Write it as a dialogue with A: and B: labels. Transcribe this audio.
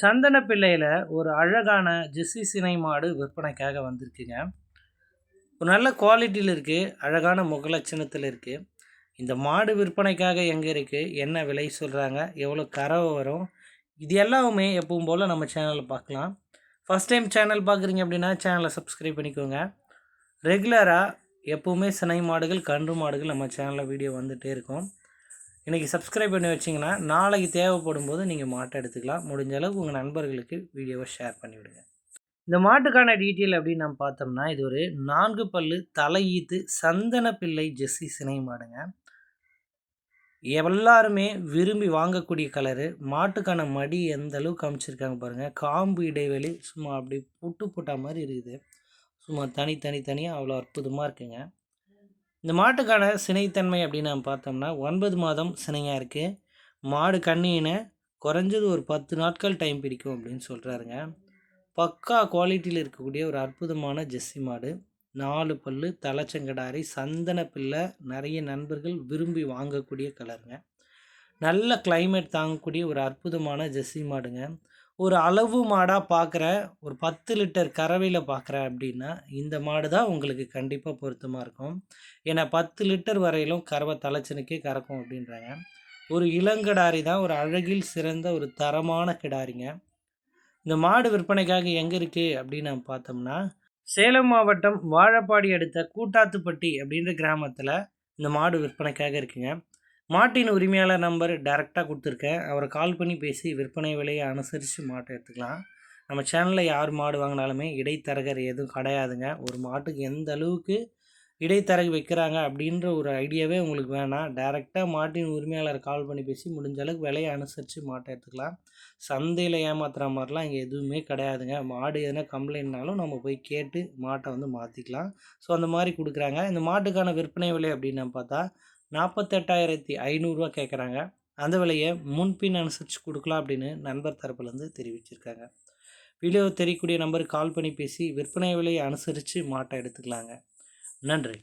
A: சந்தன பிள்ளையில் ஒரு அழகான ஜெஸ்ஸி சினை மாடு விற்பனைக்காக வந்திருக்குங்க. ஒரு நல்ல குவாலிட்டியில் இருக்குது அழகான முகலட்சணத்தில் இருக்குது இந்த மாடு விற்பனைக்காக எங்கே இருக்குது என்ன விலை சொல்கிறாங்க எவ்வளோ கறவை வரும் இது எல்லாமே எப்பவும் போல் நம்ம சேனலில் பார்க்கலாம். ஃபஸ்ட் டைம் சேனல் பார்க்குறீங்க அப்படின்னா சேனலை சப்ஸ்கிரைப் பண்ணிக்கோங்க. ரெகுலராக எப்போவுமே சினை மாடுகள் கன்று மாடுகள் நம்ம சேனலில் வீடியோ வந்துகிட்டே இருக்கும். இன்றைக்கி சப்ஸ்கிரைப் பண்ணி வச்சிங்கன்னா நாளைக்கு தேவைப்படும் போது நீங்கள் மாட்டை எடுத்துக்கலாம். முடிஞ்ச அளவுக்கு உங்கள் நண்பர்களுக்கு வீடியோவை ஷேர் பண்ணிவிடுங்க. இந்த மாட்டுக்கான டீட்டெயில் அப்படின்னு நம்ம பார்த்தோம்னா இது ஒரு நான்கு பல்லு தலையீத்து சந்தன பிள்ளை ஜெஸ்ஸி சினை மாடுங்க. எல்லாருமே விரும்பி வாங்கக்கூடிய கலரு மாட்டுக்கான மடி எந்த அளவுக்கு அமைச்சிருக்காங்க பாருங்கள் காம்பு இடைவெளி சும்மா அப்படி புட்டு புட்டா மாதிரி இருக்குது. சும்மா தனி தனி தனியாக அவ்வளோ அற்புதமாக இருக்குங்க. இந்த மாட்டுக்கான சினைத்தன்மை அப்படின்னு நம்ம பார்த்தோம்னா ஒன்பது மாதம் சினையாக இருக்குது மாடு கண்ணியினை குறைஞ்சது ஒரு பத்து நாட்கள் டைம் பிடிக்கும் அப்படின்னு சொல்கிறாருங்க பக்கா குவாலிட்டியில் இருக்கக்கூடிய ஒரு அற்புதமான ஜெஸ்ஸி மாடு. நாலு பல்லு தலைச்சங்கடாரி சந்தன பிள்ளை நிறைய நண்பர்கள் விரும்பி வாங்கக்கூடிய கலருங்க நல்ல கிளைமேட் தாங்கக்கூடிய ஒரு அற்புதமான ஜெஸ்ஸி மாடுங்க. ஒரு அளவு மாடாக பார்க்குற ஒரு பத்து லிட்டர் கறவையில் பார்க்குற அப்படின்னா இந்த மாடு தான் உங்களுக்கு கண்டிப்பாக பொருத்தமாக இருக்கும். ஏன்னா பத்து லிட்டர் வரையிலும் கறவை தலைச்சனுக்கே கறக்கும் அப்படின்றாங்க. ஒரு இளங்கிடாரி தான் ஒரு அழகில் சிறந்த ஒரு தரமான கிடாரிங்க. இந்த மாடு விற்பனைக்காக எங்கே இருக்குது அப்படின்னு நம்ம பார்த்தோம்னா சேலம் மாவட்டம் வாழப்பாடி அடுத்த கூட்டாத்துப்பட்டி அப்படின்ற கிராமத்தில் இந்த மாடு விற்பனைக்காக இருக்குங்க. மாட்டின் உரிமையாளர் நம்பர் டேரெக்டாக கொடுத்துருக்கேன். அவரை கால் பண்ணி பேசி விற்பனை விலையை அனுசரித்து மாட்டை எடுத்துக்கலாம். நம்ம சேனலில் யார் மாடு வாங்கினாலுமே இடைத்தரகர் எதுவும் கிடையாதுங்க. ஒரு மாட்டுக்கு எந்த அளவுக்கு இடைத்தரகு வைக்கிறாங்க அப்படின்ற ஒரு ஐடியாவே உங்களுக்கு வேணாம். டேரெக்டாக மாட்டின் உரிமையாளர் கால் பண்ணி பேசி முடிஞ்ச அளவுக்கு விலையை அனுசரித்து மாட்டை எடுத்துக்கலாம். சந்தையில் ஏமாத்துகிற மாதிரிலாம் இங்கே எதுவுமே கிடையாதுங்க. மாடு எதுனா கம்ப்ளைண்ட்னாலும் நம்ம போய் கேட்டு மாட்டை வந்து மாற்றிக்கலாம் ஸோ அந்த மாதிரி கொடுக்குறாங்க. இந்த மாட்டுக்கான விற்பனை விலை அப்படின்னு பார்த்தா நாற்பத்தெட்டாயிரத்தி ஐநூறுரூவா கேட்குறாங்க. அந்த விலையை முன்பின் அனுசரித்து கொடுக்கலாம் அப்படின்னு நண்பர் தரப்புலேருந்து தெரிவிச்சிருக்காங்க. வீடியோ தெரியக்கூடிய நம்பருக்கு கால் பண்ணி பேசி விற்பனை விலையை அனுசரித்து மாட்டை எடுத்துக்கலாங்க. நன்றி.